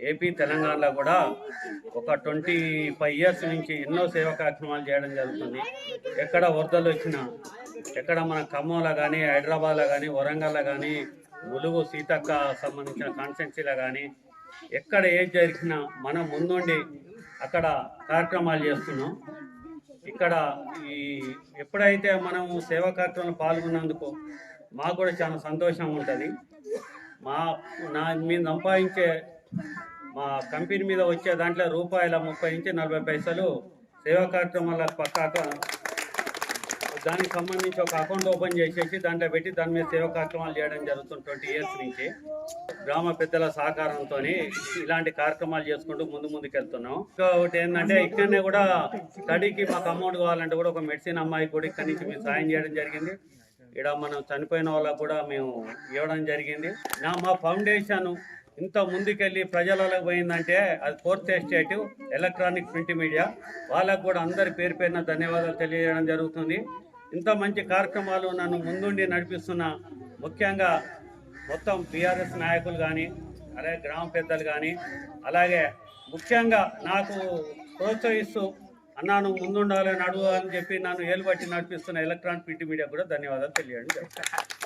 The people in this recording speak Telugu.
ఏపీ తెలంగాణలో కూడా ఒక ట్వంటీ ఫైవ్ ఇయర్స్ నుంచి ఎన్నో సేవా కార్యక్రమాలు చేయడం జరుగుతుంది. ఎక్కడ వరదలు వచ్చినా ఎక్కడ మన ఖమ్మంలో కానీ హైదరాబాద్లో కానీ వరంగల్లో కానీ ములుగు సీతక్క సంబంధించిన కాన్స్టెన్సీలో కానీ ఎక్కడ ఏది జరిగినా మనం ముందుండి అక్కడ కార్యక్రమాలు చేస్తున్నాం. ఇక్కడ ఈ ఎప్పుడైతే మనం సేవా కార్యక్రమంలో పాల్గొన్నందుకు మాకు కూడా చాలా సంతోషం ఉంటుంది. మా నా మేము సంపాదించే మా కంపెనీ మీద వచ్చే దాంట్లో రూపాయల ముప్పై నుంచి నలభై పైసలు సేవా కార్యక్రమాల పక్క దానికి సంబంధించి ఒక అకౌంట్ ఓపెన్ చేసేసి దాంట్లో పెట్టి దాని మీద సేవా కార్యక్రమాలు చేయడం జరుగుతుంది ట్వంటీ ఇయర్స్ నుంచి. గ్రామ పెద్దల సహకారంతో ఇలాంటి కార్యక్రమాలు చేసుకుంటూ ముందు ముందుకు వెళ్తున్నాం ఒకటి ఏంటంటే ఇక్కడనే కూడా స్టడీకి మాకు అమౌంట్ కావాలంటే కూడా ఒక మెడిసిన్ అమ్మాయి కూడా ఇక్కడి నుంచి మేము సాయం చేయడం జరిగింది. ఇక్కడ మనం చనిపోయిన వాళ్ళకు కూడా మేము ఇవ్వడం జరిగింది. నా మా ఫౌండేషన్ ఇంత ముందుకెళ్ళి ప్రజలకు పోయిందంటే అది fourth estate electronic print media. వాళ్ళకు కూడా అందరి పేరు పేరున ధన్యవాదాలు తెలియజేయడం జరుగుతుంది. ఇంత మంచి కార్యక్రమాలు నన్ను ముందుండి నడిపిస్తున్న ముఖ్యంగా మొత్తం బీఆర్ఎస్ నాయకులు కానీ అలాగే గ్రామ పెద్దలు కానీ అలాగే ముఖ్యంగా నాకు ప్రోత్సహిస్తూ అన్నా నువ్వు ముందుండాలి నడువు అని చెప్పి నన్ను ఏలుబట్టి నడిపిస్తున్న ఎలక్ట్రానిక్ ప్రింట్ మీడియా కూడా ధన్యవాదాలు తెలియజేయండి